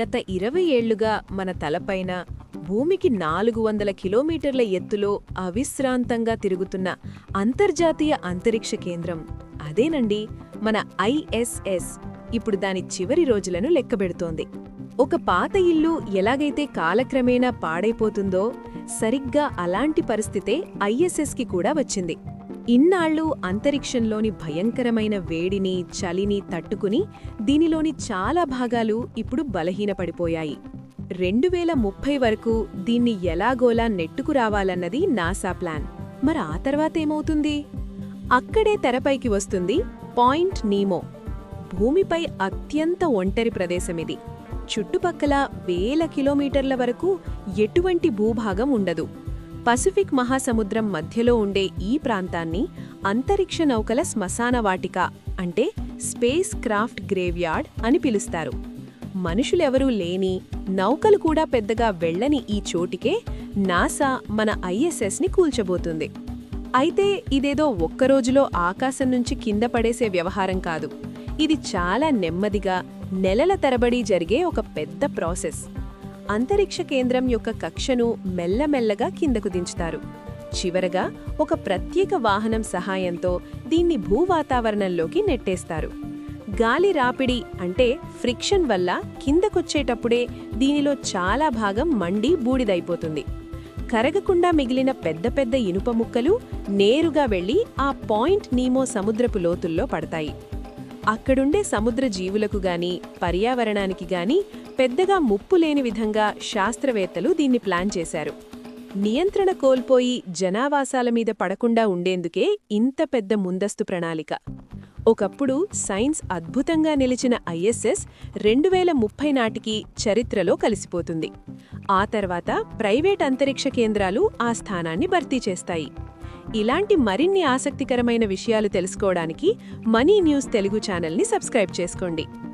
గత ఇరవై ఏళ్ళుగా మన తలపైన భూమికి నాలుగు వందల కిలోమీటర్ల ఎత్తులో అవిశ్రాంతంగా తిరుగుతున్న అంతర్జాతీయ అంతరిక్ష కేంద్రం. అదేనండి మన ఐఎస్ఎస్ ఇప్పుడు దాని చివరి రోజులను లెక్కబెడుతోంది. ఒక పాత ఇల్లు ఎలాగైతే కాలక్రమేణా పాడైపోతుందో సరిగ్గా అలాంటి పరిస్థితే ఐఎస్ఎస్కి కూడా వచ్చింది. ఇన్నాళ్ళు అంతరిక్షంలోని భయంకరమైన వేడిని చలిని తట్టుకుని దీనిలోని చాలా భాగాలు ఇప్పుడు బలహీనపడిపోయాయి. రెండు వేల ముప్పై వరకు దీన్ని ఎలాగోలా నెట్టుకురావాలన్నది నాసా ప్లాన్. మరి ఆ తర్వాత ఏమవుతుంది? అక్కడే తెరపైకి వస్తుంది పాయింట్ నీమో. భూమిపై అత్యంత ఒంటరి ప్రదేశమిది. చుట్టుపక్కల వేల కిలోమీటర్ల వరకు ఎటువంటి భూభాగం ఉండదు. పసిఫిక్ మహాసముద్రం మధ్యలో ఉండే ఈ ప్రాంతాన్ని అంతరిక్ష నౌకల శ్మశాన వాటిక అంటే స్పేస్ క్రాఫ్ట్ గ్రేవ్యార్డ్ అని పిలుస్తారు. మనుషులెవరూ లేని నౌకలు కూడా పెద్దగా వెళ్ళని ఈ చోటికే నాసా మన ఐఎస్ఎస్ని కూల్చబోతుంది. అయితే ఇదేదో ఒక్కరోజులో ఆకాశం నుంచి కింద పడేసే వ్యవహారం కాదు. ఇది చాలా నెమ్మదిగా నెలల తరబడి జరిగే ఒక పెద్ద ప్రాసెస్. అంతరిక్ష కేంద్రం యొక్క కక్షను మెల్లమెల్లగా కిందకు దించుతారు. చివరగా ఒక ప్రత్యేక వాహనం సహాయంతో దీన్ని భూవాతావరణంలోకి నెట్టేస్తారు. గాలి రాపిడి అంటే ఫ్రిక్షన్ వల్ల కిందకొచ్చేటప్పుడే దీనిలో చాలా భాగం మండి బూడిదైపోతుంది. కరగకుండా మిగిలిన పెద్ద పెద్ద ఇనుప ముక్కలు నేరుగా వెళ్ళి ఆ పాయింట్ నీమో సముద్రపు లోతుల్లో పడతాయి. అక్కడుండే సముద్ర జీవులకు గాని పర్యావరణానికి గాని పెద్దగా ముప్పు లేని విధంగా శాస్త్రవేత్తలు దీన్ని ప్లాన్ చేశారు. నియంత్రణ కోల్పోయి జనావాసాల మీద పడకుండా ఉండేందుకే ఇంత పెద్ద ముందస్తు ప్రణాళిక. ఒకప్పుడు సైన్స్ అద్భుతంగా నిలిచిన ఐఎస్ఎస్ రెండు వేల ముప్పై నాటికి చరిత్రలో కలిసిపోతుంది. ఆ తర్వాత ప్రైవేట్ అంతరిక్ష కేంద్రాలు ఆ స్థానాన్ని భర్తీ చేస్తాయి. ఇలాంటి మరిన్ని ఆసక్తికరమైన విషయాలు తెలుసుకోవడానికి మనీ న్యూస్ తెలుగు ఛానల్ని సబ్స్క్రైబ్ చేసుకోండి.